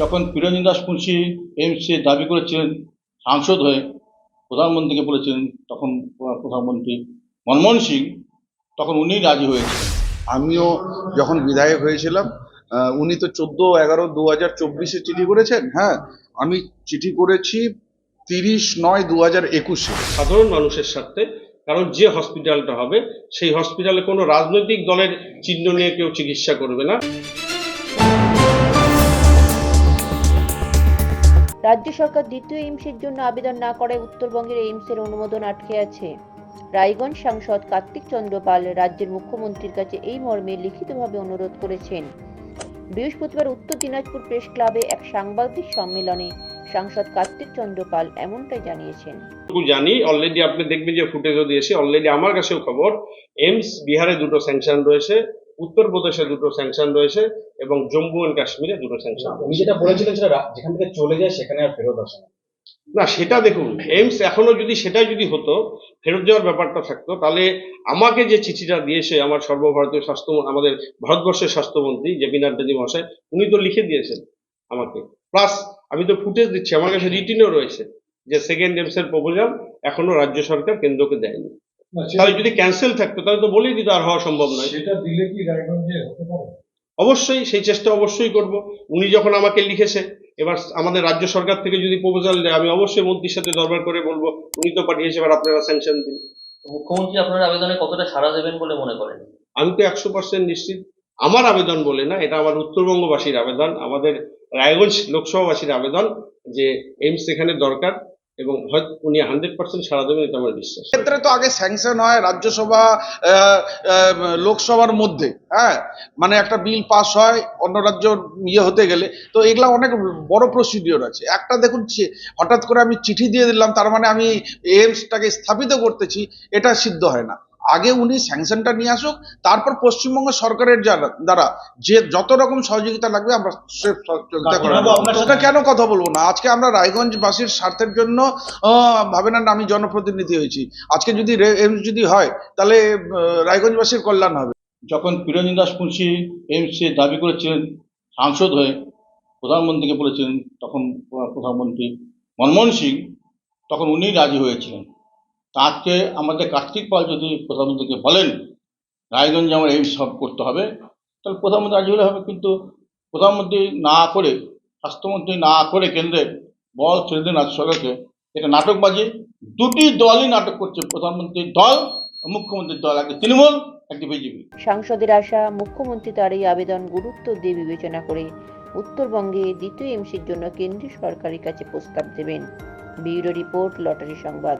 যখন পিরঞ্জন দাস মুন্সি এমসি দাবি করেছিলেন সাংসদ হয়ে প্রধানমন্ত্রীকে বলেছিলেন তখন প্রধানমন্ত্রী মনমোহন সিং তখন উনি রাজি হয়েছিলেন। আমিও যখন বিধায়ক হয়েছিলাম উনি তো চোদ্দ এগারো দু হাজার চব্বিশে চিঠি করেছেন হ্যাঁ? আমি চিঠি করেছি তিরিশ নয় দু হাজার একুশে। সাধারণ মানুষের স্বার্থে কারণ যে হসপিটালটা হবে সেই হসপিটালে কোনো রাজনৈতিক দলের চিহ্ন নিয়ে কেউ চিকিৎসা করবে না। রাজ্য সরকার দ্বিতীয় এইমসের জন্য আবেদন না করায় উত্তরবঙ্গের এইমসের অনুমোদন আটকে আছে। রায়গঞ্জ সাংসদ কার্তিক চন্দ্র পাল রাজ্যের মুখ্যমন্ত্রীর কাছে এই মর্মে লিখিতভাবে অনুরোধ করেছেন। বৃহস্পতিবার উত্তর দিনাজপুর প্রেস ক্লাবে এক সাংবাদিক সম্মেলনে সাংসদ কার্তিক চন্দ্র পাল এমনটাই জানিয়েছেন। জানি অলরেডি আপনি দেখবেন যে ফুটেজও দিয়েছি অলরেডি আমার কাছেও খবর এমস বিহারে দুটো স্যাংশন রয়েছে উত্তরপ্রদেশে দুটো স্যাংশন রয়েছে এবং জম্মু অ্যান্ড কাশ্মীরে দুটো স্যাংশন উনি যেটা বলেছিলেন সেটা যেখান থেকে চলে যায় সেখানে আর ফেরত আসে না। না সেটা দেখুন এইমস এখনও যদি সেটাই যদি হতো ফেরত যাওয়ার ব্যাপারটা থাকতো তাহলে আমাকে যে চিঠিটা দিয়েছে আমার সর্বভারতীয় স্বাস্থ্য আমাদের ভারতবর্ষের স্বাস্থ্যমন্ত্রী জে পি নাড্ডাজি মহাশয় উনি তো লিখে দিয়েছেন আমাকে। প্লাস আমি তো ফুটেজ দিচ্ছি আমার কাছে রিটিনও রয়েছে যে সেকেন্ড এমস এর প্রপোজাল এখনও রাজ্য সরকার কেন্দ্রকে দেয়নি। তাহলে যদি ক্যান্সেল থাকতো তাহলে তো বলেই দিত আর হওয়া সম্ভব নয়। সেটা দিলে কি রায়গঞ্জে হতে পারে? অবশ্যই সেই চেষ্টা অবশ্যই করব। উনি যখন আমাকে লিখেছে এবার আমাদের রাজ্য সরকার থেকে যদি প্রপোজাল দেয় আমি অবশ্যই মন্ত্রীর সাথে দরবার করে বলব উনি তো পাঠিয়েছে এবার আপনারা স্যাংশন দিন। মুখ্যমন্ত্রী আপনার আবেদনে কতটা সাড়া দেবেন বলে মনে করেন? আমি তো একশো পার্সেন্ট নিশ্চিত। আমার আবেদন বলে না এটা আমার উত্তরবঙ্গবাসীর আবেদন আমাদের রায়গঞ্জ লোকসভাবাসীর আবেদন যে এইমস এখানে দরকার। এবং হয়তো উনি হান্ড্রেড পার্সেন্ট সারা দেবেন, এটা আমার বিশ্বাস। ক্ষেত্রে তো আগে স্যাংশন হয় রাজ্যসভা লোকসভার মধ্যে হ্যাঁ? মানে একটা বিল পাস হয়, অন্য রাজ্য ইয়ে হতে গেলে। তো এগুলা অনেক বড় প্রসিডিওর আছে। একটা দেখুন হঠাৎ করে আমি চিঠি দিয়ে দিলাম, তার মানে আমি এইমসটাকে স্থাপিত করতেছি, এটা সিদ্ধ হয় না। আগে উনি স্যাংশনটা নিয়ে আসুক তারপর পশ্চিমবঙ্গ সরকারের দ্বারা যে যত রকম সহযোগিতা লাগবে আমরা সহযোগিতা করব। কেন কথা বলব না? আজকে আমরা রায়গঞ্জবাসীর স্বার্থের জন্য ভাবেন না আমি জনপ্রতিনিধি হয়েছি। আজকে যদি এমস যদি হয় তাহলে রায়গঞ্জবাসীর কল্যাণ হবে। যখন পিরঞ্জন দাস মুন্সি এমসি দাবি করেছিলেন সাংসদ হয়ে প্রধানমন্ত্রীকে বলেছিলেন তখন প্রধানমন্ত্রী মনমোহন সিং তখন উনি রাজি হয়েছিলেন। তা আজকে আমাদের কার্তিক পাল যদি প্রধানমন্ত্রীকে বলেন, রায়গঞ্জে আমার এই সব করতে হবে, তাহলে প্রধানমন্ত্রী রাজি হলে হবে, কিন্তু প্রধানমন্ত্রী না করে, স্বাস্থ্যমন্ত্রী না করে কেন্দ্রে বল ছেড়ে দিন সরকারকে, এটা নাটকবাজি। দুটি দলই নাটক করছে প্রধানমন্ত্রীর দল মুখ্যমন্ত্রীর দল, একটি তৃণমূল, একটি বিজেপি। সাংসদের আশা, মুখ্যমন্ত্রী তার এই আবেদন গুরুত্ব দিয়ে বিবেচনা করে উত্তরবঙ্গে দ্বিতীয় এমসির জন্য কেন্দ্রীয় সরকারের কাছে প্রস্তাব দেবেন। ব্যুরো রিপোর্ট, লটারি সংবাদ।